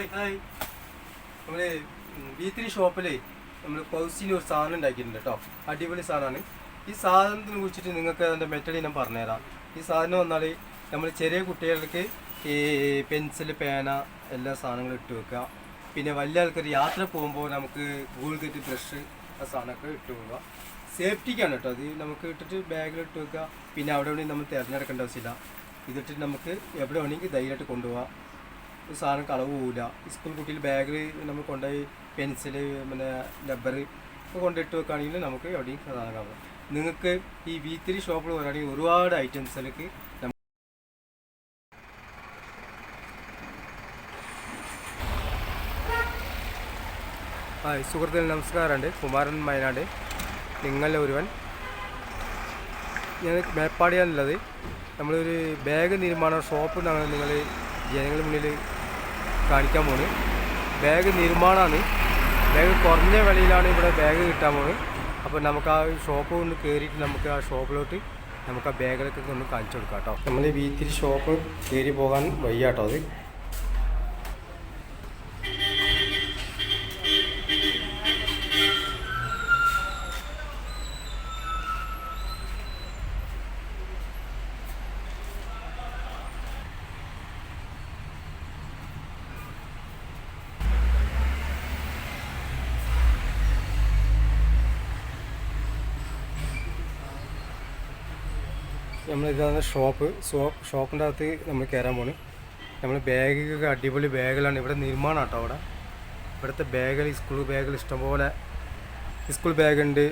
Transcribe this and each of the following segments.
Hi hi നമ്മൾ B three ഷോപ്പിൽ നമ്മൾ പൗസിന് ഒരു സാധനം ഉണ്ടാക്കിയിട്ടുണ്ട് കേട്ടോ. അടിപൊളി സാധനമാണ് ഈ സാധനത്തിനെ കുറിച്ചിട്ട് നിങ്ങൾക്ക് അതിന്റെ മെറ്റഡ് ഞാൻ പറഞ്ഞുതരാം. ഈ സാധനം വന്നാൽ നമ്മൾ ചെറിയ കുട്ടികൾക്ക് ഈ പെൻസിൽ പേന എല്ലാ സാധനങ്ങളും ഇട്ട് വെക്കുക. പിന്നെ വലിയ ആൾക്കാർ യാത്ര പോകുമ്പോൾ നമുക്ക് ഗൂഗിൾ കെറ്റ് ബ്രഷ് ആ സാധനമൊക്കെ ഇട്ട് വെക്കുക സേഫ്റ്റിക്കാണ് കേട്ടോ. അത് നമുക്ക് ഇട്ടിട്ട് ബാഗിൽ ഇട്ട് വെക്കുക. പിന്നെ അവിടെ വേണമെങ്കിൽ നമ്മൾ തിരഞ്ഞെടുക്കേണ്ട ആവശ്യമില്ല. ഇതിട്ടിട്ട് നമുക്ക് എവിടെ വേണമെങ്കിൽ ധൈര്യമായിട്ട് കൊണ്ടുപോകാം. സാധനം കളവ് പോവില്ല സ്കൂൾ കുട്ടിയിൽ ബാഗിൽ നമ്മൾ കൊണ്ടുപോയി പെൻസിൽ പിന്നെ റബ്ബർ കൊണ്ടിട്ട് വെക്കുകയാണെങ്കിൽ നമുക്ക് എവിടെയും സാധനം കാണാം. നിങ്ങൾക്ക് ഈ വി ത്രീ ഷോപ്പിൽ വരാണെങ്കിൽ ഒരുപാട് ഐറ്റംസിലേക്ക് ഹായ് സുഹൃത്തുക്കൾ നമസ്കാരമുണ്ട്. കുമാരൻ മയനാട് നിങ്ങളിൽ ഒരുവൻ. ഞാൻ മേപ്പാടിയാണുള്ളത്. നമ്മളൊരു ബാഗ് നിർമ്മാണ ഷോപ്പ് നിങ്ങൾ ജനങ്ങളുടെ മുന്നിൽ കാണിക്കാൻ പോണ്. ബാഗ് നിർമ്മാണമാണ് ബാഗ് കുറഞ്ഞ വിലയിലാണ് ഇവിടെ ബാഗ് കിട്ടാൻ പോണ്. അപ്പോൾ നമുക്ക് ആ ഷോപ്പ് ഒന്ന് കയറിയിട്ട് നമുക്ക് ആ ഷോപ്പിലോട്ട് നമുക്ക് ആ ബാഗുകളൊക്കെ ഒന്ന് കാണിച്ചു കൊടുക്കാം കേട്ടോ. നമ്മൾ വീത്തിരി ഷോപ്പ് കയറി പോകാൻ വയ്യാട്ടോ അത്. നമ്മൾ ഇതാണ് ഷോപ്പ് ഷോപ്പ് ഷോപ്പിന്റെ അകത്ത് നമ്മൾ കയറാൻ പോണ്. നമ്മൾ ബാഗൊക്കെ അടിപൊളി ബാഗുകളാണ് ഇവിടെ നിർമ്മാണം കേട്ടോ അവിടെ. ഇവിടുത്തെ ബാഗുകൾ സ്കൂൾ ബാഗുകൾ ഇഷ്ടംപോലെ സ്കൂൾ ബാഗുണ്ട്.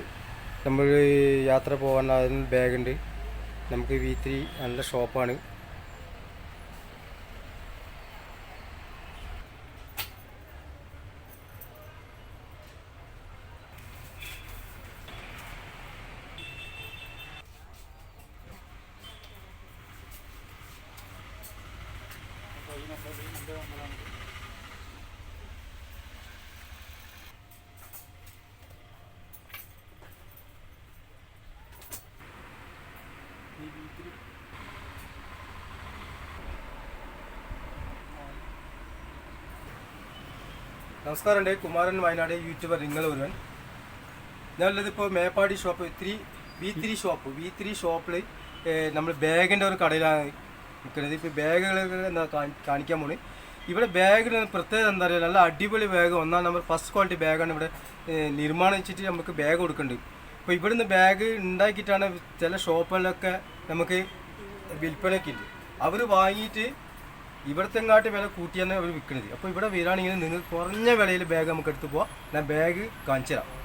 നമ്മൾ യാത്ര പോകാൻ അതിന് ബാഗുണ്ട്. നമുക്ക് വി ത്രീ നല്ല ഷോപ്പാണ് നമസ്കാരമുണ്ട്. കുമാരൻ വയനാട് യൂട്യൂബർ നിങ്ങൾ ഒരുവൻ ഞാനുള്ളത് ഇപ്പോൾ Meppadi shop three V three shop. V three ഷോപ്പിൽ നമ്മൾ ബാഗിന്റെ ഒരു കടയിലാണ് നിൽക്കുന്നത്. ഇപ്പോൾ ബാഗുകൾ എന്താ കാണി- കാണിക്കാൻ പോണി. ഇവിടെ ബാഗിന് പ്രത്യേകത എന്താ പറയുക നല്ല അടിപൊളി ബാഗ്. ഒന്നാം നമ്പർ ഫസ്റ്റ് ക്വാളിറ്റി ബാഗാണ് ഇവിടെ നിർമ്മാണം വെച്ചിട്ട് നമുക്ക് ബാഗ് കൊടുക്കുന്നുണ്ട് അപ്പോൾ ഇവിടുന്ന് ബാഗ് ഉണ്ടാക്കിയിട്ടാണ് ചില ഷോപ്പുകളിലൊക്കെ നമുക്ക് വിൽപ്പനയ്ക്ക് ഇല്ല അവർ വാങ്ങിയിട്ട് ഇവിടത്തെങ്ങാട്ട് വില കൂട്ടിയാണ് അവർ വിൽക്കുന്നത് അപ്പോൾ ഇവിടെ വരികയാണെങ്കിൽ നിങ്ങൾക്ക് കുറഞ്ഞ വിലയിൽ ബാഗ് നമുക്ക് എടുത്ത് പോവാം. ഞാൻ ബാഗ് കാണിച്ചു തരാം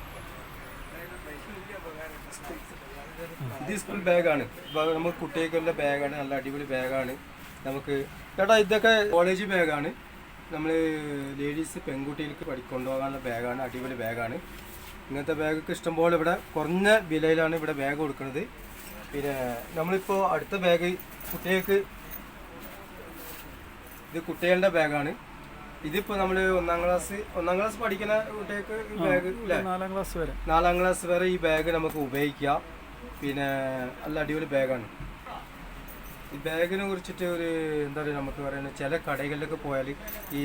ഇത് സ്കൂൾ ബാഗാണ്. നമ്മൾ നമുക്ക് കുട്ടികൾക്കുള്ള ബാഗാണ് നല്ല അടിപൊളി ബാഗാണ്. നമുക്ക് ചേട്ടാ ഇതൊക്കെ കോളേജ് ബാഗാണ്. നമ്മൾ ലേഡീസ് പെൺകുട്ടികൾക്ക് പഠിക്കൊണ്ടുപോകാനുള്ള ബാഗാണ് അടിപൊളി ബാഗാണ്. ഇങ്ങനത്തെ ബാഗൊക്കെ ഇഷ്ടംപോലെ ഇവിടെ കുറഞ്ഞ വിലയിലാണ് ഇവിടെ ബാഗ് കൊടുക്കുന്നത് പിന്നെ നമ്മളിപ്പോൾ അടുത്ത ബാഗ് കുട്ടികൾക്ക് ഇത് കുട്ടികളുടെ ബാഗാണ്. ഇതിപ്പോ നമ്മൾ ഒന്നാം ക്ലാസ് ഒന്നാം ക്ലാസ് പഠിക്കുന്ന കുട്ടികൾക്ക് ബാഗ് നാലാം ക്ലാസ് വരെ. നാലാം ക്ലാസ് വരെ ഈ ബാഗ് നമുക്ക് ഉപയോഗിക്കാം. പിന്നെ നല്ല അടിപൊളി ബാഗാണ്. ഈ ബാഗിനെ കുറിച്ചിട്ട് ഒരു എന്താ പറയുക നമുക്ക് പറയുന്നത് ചില കടകളിലൊക്കെ പോയാൽ ഈ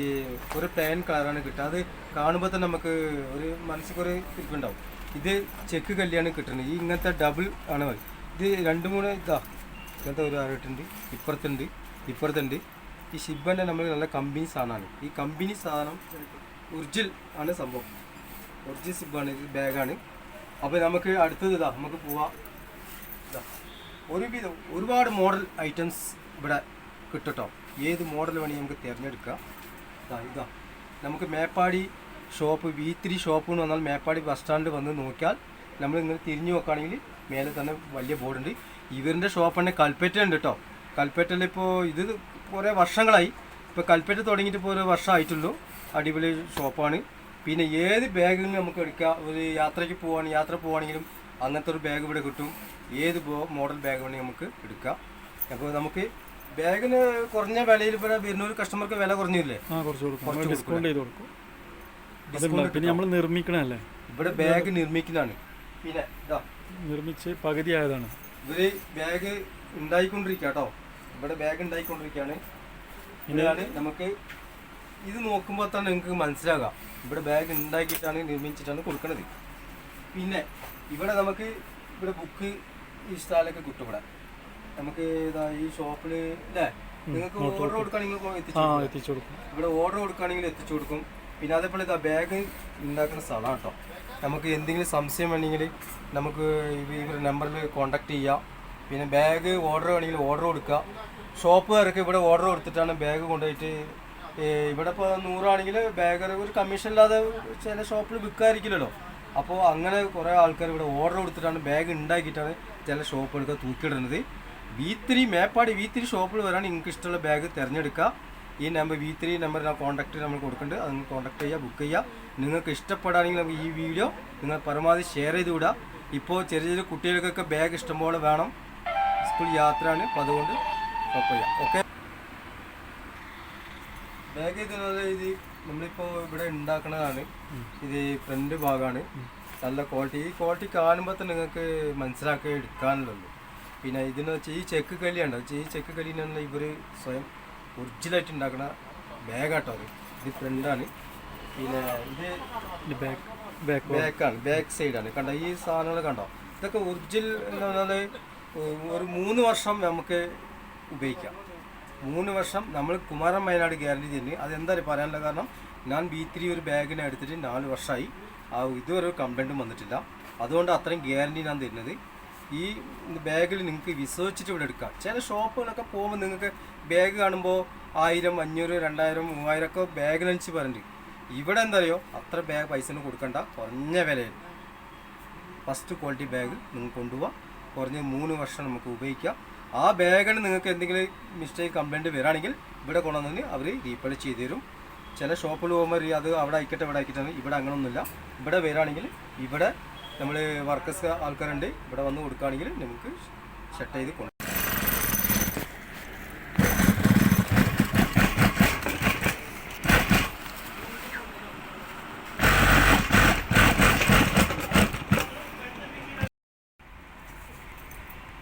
ഒരു പ്ലെയിൻ കളറാണ് കിട്ടുക. അത് കാണുമ്പോൾ തന്നെ നമുക്ക് ഒരു മനസ്സിക്കൊരു ഇരിക്കുണ്ടാവും ഇത് ചെക്ക് കല്യാണ് കിട്ടുന്നത് ഈ ഇങ്ങനത്തെ ഡബിൾ ആണ് മതി ഇത് രണ്ട് മൂന്ന് ഇതാ ഇങ്ങനത്തെ ഒരു അറിയിട്ടുണ്ട് ഇപ്പുറത്തുണ്ട് ഇപ്പുറത്തുണ്ട്. ഈ ഷിബന്റെ നമ്മൾ നല്ല കമ്പനി സാധനമാണ്. ഈ കമ്പനി സാധനം ഒറിജിൽ ആണ് സംഭവം. ഒറിജിൽ സിബാണ് ബാഗാണ് അപ്പോൾ നമുക്ക് അടുത്തത് ഇതാ നമുക്ക് പോവാം. ഒരുവിധം ഒരുപാട് മോഡൽ ഐറ്റംസ് ഇവിടെ കിട്ടും കേട്ടോ ഏത് മോഡൽ വേണമെങ്കിൽ നമുക്ക് തിരഞ്ഞെടുക്കാം. ഇതാ ഇതാ. നമുക്ക് Meppadi shop V three shop എന്ന് പറഞ്ഞാൽ മേപ്പാടി ബസ് സ്റ്റാൻഡ് വന്ന് നോക്കിയാൽ നമ്മൾ ഇങ്ങനെ തിരിഞ്ഞു നോക്കുകയാണെങ്കിൽ മേലെ തന്നെ വലിയ ബോർഡുണ്ട് ഇവരിന്റെ ഷോപ്പ് തന്നെ കൽപ്പറ്റ ഉണ്ട് കേട്ടോ. കൽപ്പറ്റയിൽ ഇപ്പോൾ ഇത് കുറേ വർഷങ്ങളായി. ഇപ്പോൾ കൽപ്പറ്റ തുടങ്ങിയിട്ട് ഇപ്പോൾ ഒരു വർഷം ആയിട്ടുള്ളൂ. അടിപൊളി ഷോപ്പാണ് പിന്നെ ഏത് ബാഗിൽ നമുക്ക് എടുക്കാം. ഒരു യാത്രയ്ക്ക് പോവാണ് യാത്ര പോവുകയാണെങ്കിലും അങ്ങനത്തെ ഒരു ബാഗ് ഇവിടെ കിട്ടും. ഏത് മോഡൽ ബാഗ് വേണമെങ്കിൽ നമുക്ക് എടുക്കാം. അപ്പോൾ നമുക്ക് ബാഗിന് കുറഞ്ഞ വിലയിൽ ഇപ്പോൾ വരുന്ന ഒരു കസ്റ്റമർക്ക് വില കുറഞ്ഞില്ലേ? ഡിസ്കൗണ്ട് ചെയ്ത് കൊടുക്കും. Discount പിന്നെ നമ്മൾ നിർമ്മിക്കണല്ലേ ഇവിടെ ബാഗ് നിർമ്മിക്കുന്നതാണ് പിന്നെ ഇതാ. നിർമ്മിച്ച് പകുതി ആയതാണ്. ഇവർ ബാഗ് ഉണ്ടായിക്കൊണ്ടിരിക്കുക കേട്ടോ ഇവിടെ ബാഗ് ഉണ്ടായിക്കൊണ്ടിരിക്കുകയാണ് ഇവിടെയാണ് നമുക്ക് ഇത് നോക്കുമ്പോൾ തന്നെ നിങ്ങൾക്ക് മനസ്സിലാകാം. ഇവിടെ ബാഗ് ഉണ്ടാക്കിയിട്ടാണ് നിർമ്മിച്ചിട്ടാണ് കൊടുക്കുന്നത് പിന്നെ ഇവിടെ നമുക്ക് ഇവിടെ ബുക്ക് ഈ സ്ഥലമൊക്കെ കിട്ടും ഇവിടെ. നമുക്ക് ഇതാ ഈ ഷോപ്പിൽ അല്ലേ നിങ്ങൾക്ക് ഓർഡർ കൊടുക്കുകയാണെങ്കിൽ എത്തിച്ചു കൊടുക്കും. ഇവിടെ ഓർഡർ കൊടുക്കുകയാണെങ്കിൽ എത്തിച്ചു കൊടുക്കും. പിന്നെ അതേപോലെ ഇതാ ബാഗ് ഉണ്ടാക്കുന്ന സ്ഥലമാണ് കേട്ടോ. നമുക്ക് എന്തെങ്കിലും സംശയം വേണമെങ്കിൽ നമുക്ക് ഇവ- ഇവരുടെ നമ്പറിൽ കോൺടാക്ട് ചെയ്യാം. പിന്നെ ബാഗ് ഓർഡർ വേണമെങ്കിൽ ഓർഡർ കൊടുക്കുക. ഷോപ്പുകാർക്ക് ഇവിടെ ഓർഡർ കൊടുത്തിട്ടാണ് ബാഗ് കൊണ്ടുപോയിട്ട് ഇവിടെ ഇപ്പോൾ നൂറാണെങ്കിൽ ബാഗ് ഒരു കമ്മീഷൻ ഇല്ലാതെ ചില ഷോപ്പിൽ വിൽക്കാതിരിക്കില്ലല്ലോ. അപ്പോൾ അങ്ങനെ കുറേ ആൾക്കാർ ഇവിടെ ഓർഡർ കൊടുത്തിട്ടാണ് ബാഗ് ഉണ്ടാക്കിയിട്ടാണ് ചില ഷോപ്പുകൾക്ക് തൂക്കിയിടുന്നത്. V three Meppadi V three ഷോപ്പിൽ വരാൻ നിങ്ങൾക്ക് ഇഷ്ടമുള്ള ബാഗ് തിരഞ്ഞെടുക്കുക. ഈ നമ്പർ വി ത്രീ നമ്പർ ആ കോൺടാക്ട് നമ്മൾ കൊടുക്കുന്നുണ്ട്. അത് നിങ്ങൾ കോൺടാക്ട് ചെയ്യുക ബുക്ക് ചെയ്യുക. നിങ്ങൾക്ക് ഇഷ്ടപ്പെടുകയാണെങ്കിൽ നമുക്ക് ഈ വീഡിയോ നിങ്ങൾ പരമാവധി ഷെയർ ചെയ്ത് വിടുക. ഇപ്പോൾ ചെറിയ ചെറിയ കുട്ടികൾക്കൊക്കെ ബാഗ് ഇഷ്ടംപോലെ വേണം. സ്കൂൾ യാത്രയാണ്. അപ്പോൾ അതുകൊണ്ട് കുഴപ്പമില്ല ഓക്കെ ബാഗ് ഇത് ഇത് നമ്മളിപ്പോൾ ഇവിടെ ഉണ്ടാക്കുന്നതാണ് ഇത് ഫ്രണ്ട് ഭാഗമാണ് നല്ല ക്വാളിറ്റി ഈ ക്വാളിറ്റി കാണുമ്പോൾ തന്നെ നിങ്ങൾക്ക് മനസ്സിലാക്കി എടുക്കാനുള്ളൂ പിന്നെ ഇതിന് വെച്ചാൽ ഈ ചെക്ക് കല്ലിയുണ്ടോ ഈ ചെക്ക് കല്ലിനാണ് ഇവർ സ്വയം ഒറിജിനലായിട്ട് ഉണ്ടാക്കുന്ന ബാഗാട്ടോ അത്. ഇത് ഫ്രണ്ടാണ് പിന്നെ ഇത് ബാക്ക് ബാക്കാണ് ബാക്ക് സൈഡാണ് കണ്ടോ? ഈ സാധനങ്ങൾ കണ്ടോ? ഇതൊക്കെ ഒറിജിനൽ എന്ന് പറഞ്ഞാൽ ഒരു മൂന്ന് വർഷം നമുക്ക് ഉപയോഗിക്കാം. മൂന്ന് വർഷം നമ്മൾ കുമാരൻ വയനാട് ഗ്യാരണ്ടി തന്നെ അതെന്താ പറയാനുള്ള കാരണം ഞാൻ ബി ത്രീ ഒരു ബാഗിനെ എടുത്തിട്ട് നാല് വർഷമായി ആ ഇതുവരെ ഒരു കംപ്ലൈന്റും വന്നിട്ടില്ല. അതുകൊണ്ട് അത്രയും ഗ്യാരണ്ടി ഞാൻ തരുന്നത്. ഈ ബാഗിൽ നിങ്ങൾക്ക് വിശ്വസിച്ചിട്ട് ഇവിടെ എടുക്കാം. ചില ഷോപ്പുകളൊക്കെ പോകുമ്പോൾ നിങ്ങൾക്ക് ബാഗ് കാണുമ്പോൾ ആയിരം അഞ്ഞൂറ് രണ്ടായിരം മൂവായിരം ഒക്കെ ബാഗിനനുസരിച്ച് പറഞ്ഞിട്ട് ഇവിടെ എന്തറിയോ അത്ര ബാഗ് പൈസ ഒന്നും കൊടുക്കണ്ട. കുറഞ്ഞ വിലയിൽ. ഫസ്റ്റ് ക്വാളിറ്റി ബാഗ് നിങ്ങൾ കൊണ്ടുപോകാം കുറഞ്ഞ മൂന്ന് വർഷം നമുക്ക് ഉപയോഗിക്കാം. ആ ബാഗിൽ നിങ്ങൾക്ക് എന്തെങ്കിലും മിസ്റ്റേക്ക് കംപ്ലൈന്റ് വരാണെങ്കിൽ ഇവിടെ കൊണ്ടുവന്ന് അവർ റീപ്ലേ ചെയ്ത് തരും ചില ഷോപ്പിൽ പോകുമ്പോൾ അത് അവിടെ അയക്കട്ടെ ഇവിടെ അയക്കട്ടെ ഇവിടെ അങ്ങനെയൊന്നുമില്ല ഇവിടെ വരികയാണെങ്കിൽ ഇവിടെ നമ്മൾ വർക്കേഴ്സ് ആൾക്കാരുണ്ട് ഇവിടെ വന്ന് കൊടുക്കുകയാണെങ്കിൽ നമുക്ക് സെറ്റ് ചെയ്ത് കൊണ്ടു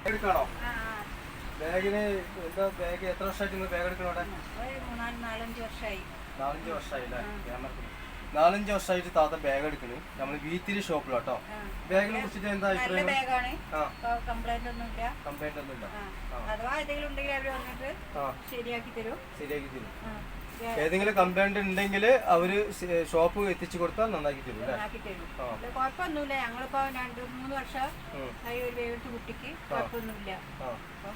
എടുക്കാണോ ബാഗിന് എന്താ ബാഗ് എത്ര വർഷമായിട്ട് നിങ്ങൾ ബാഗ് എടുക്കണോ നാലഞ്ച് വർഷമായി നാലഞ്ച് വർഷമായില്ലേ? നാലഞ്ച് വർഷമായിട്ട് താത്ത ബാഗ് എടുക്കണ്. നമ്മൾ വീത്തിരി ഷോപ്പിലാട്ടോ. ബാഗിനെ കുറിച്ചിട്ട് എന്താ അഭിപ്രായം? കംപ്ലൈന്റ് ഒന്നുമില്ല കംപ്ലൈന്റ് ഒന്നും ഇല്ല. ആ. അഥവാ എന്തെങ്കിലും ഉണ്ടെങ്കിൽ അവർ വന്നിട്ട് ശരിയാക്കി തരും. ശരിയാക്കി തരും. ഏതെങ്കിലും കംപ്ലൈന്റ് ഉണ്ടെങ്കിൽ അവർ ഷോപ്പ് എത്തിച്ചു കൊടുത്താൽ നന്നാക്കി തരും കുഴപ്പമൊന്നുമില്ല. ഞങ്ങളിപ്പോ രണ്ട് മൂന്ന് വർഷം ഒരു വേവിട്ട് കുട്ടിക്ക് കുഴപ്പമൊന്നുമില്ല.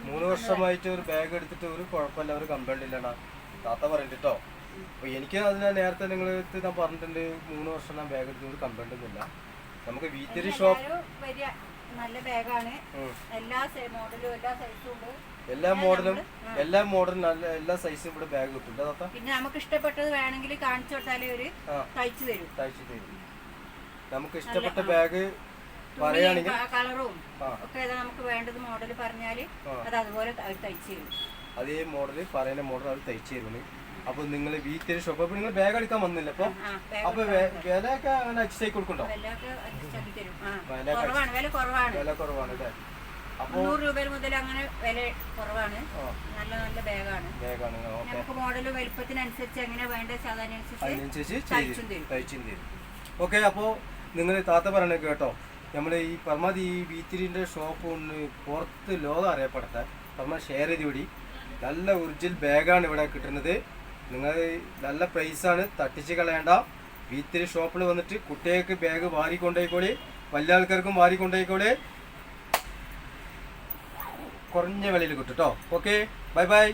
മൂന്ന് വർഷമായിട്ട് ഒരു ബാഗ് എടുത്തിട്ട് ഒരു കുഴപ്പമില്ല ഒരു കംപ്ലൈന്റ് ഇല്ലടാ. താത്ത പറഞ്ഞിട്ടോ അപ്പൊ എനിക്ക് അതിന് നേരത്തെ നിങ്ങൾ ഞാൻ പറഞ്ഞിട്ടുണ്ട് മൂന്ന് വർഷം ഞാൻ ബാഗ് എടുത്ത് ഒരു കംപ്ലൈന്റ് ഒന്നുമില്ല. നമുക്ക് വീത്തിരി ഷോപ്പ് നല്ല ബാഗാണ് എല്ലാ മോഡലും എല്ലാ സൈസും ഉണ്ട്. എല്ലാ മോഡലും എല്ലാ മോഡലും നല്ല എല്ലാ സൈസും ഇവിടെ ബാഗ് കിട്ടും. താത്ത പിന്നെ നമുക്ക് ഇഷ്ടപ്പെട്ടത് വേണമെങ്കിൽ കാണിച്ചു കൊടുത്താലേ ഒരു ആ. തയ്ച്ചു തരും. തയ്ച്ചു തരും. നമുക്ക് ഇഷ്ടപ്പെട്ട ബാഗ് പറയുകയാണെങ്കിൽ കളറും ആ. ഒക്കെ ഏതാ നമുക്ക് വേണ്ടത് മോഡൽ പറഞ്ഞാൽ ആ. അത് അതുപോലെ അവർ തയ്ച്ചു തരും. അതേ മോഡൽ പറയുന്ന മോഡൽ അത് തയ്ച്ചു തരുന്നു അപ്പൊ നിങ്ങൾ വീട്ടിൽ ഷോപ്പ് അപ്പൊ നിങ്ങൾ ബാഗ് എടുക്കാൻ വന്നില്ല. അപ്പൊ ആ അപ്പൊ വെ- വിലയൊക്കെ അങ്ങനെ അഡ്ജസ്റ്റ് കൊടുക്കണ്ടോ? വിലയൊക്കെ തരും. ആ വില കുറവാണ് വില കുറവാണ്. വില കുറവാണ് അല്ലേ? മുന്നൂറ് രൂപയിൽ മുതൽ അങ്ങനെ വില കുറവാണ്. നല്ല നല്ല ബാഗാണ്. ബാഗാണ് നമുക്ക് മോഡൽ വലുപ്പത്തിനനുസരിച്ച് എങ്ങനെ വേണ്ട സാധാരണ ഓക്കെ അപ്പോൾ നിങ്ങൾ താത്ത പറയണ കേട്ടോ നമ്മൾ ഈ പരമാവധി ഈ ബീത്തിരിന്റെ ഷോപ്പ് ഒന്ന് പുറത്ത് ലോകം അറിയപ്പെടട്ടെ പരമ ഷെയർ ചെയ്ത് വിടി. നല്ല ഒറിജിനൽ ബാഗാണ് ഇവിടെ കിട്ടുന്നത്. നിങ്ങൾ നല്ല പ്രൈസാണ് തട്ടിച്ച് കളയണ്ട. ബീത്തിരി ഷോപ്പിൽ വന്നിട്ട് കുട്ടികൾക്ക് ബാഗ് വാരി കൊണ്ടുപോയിക്കോളി വലിയ ആൾക്കാർക്കും വാരി കൊണ്ടുപോയിക്കോളി കുറഞ്ഞ വിലയിൽ കിട്ടും കേട്ടോ ഓക്കെ ബൈ ബൈ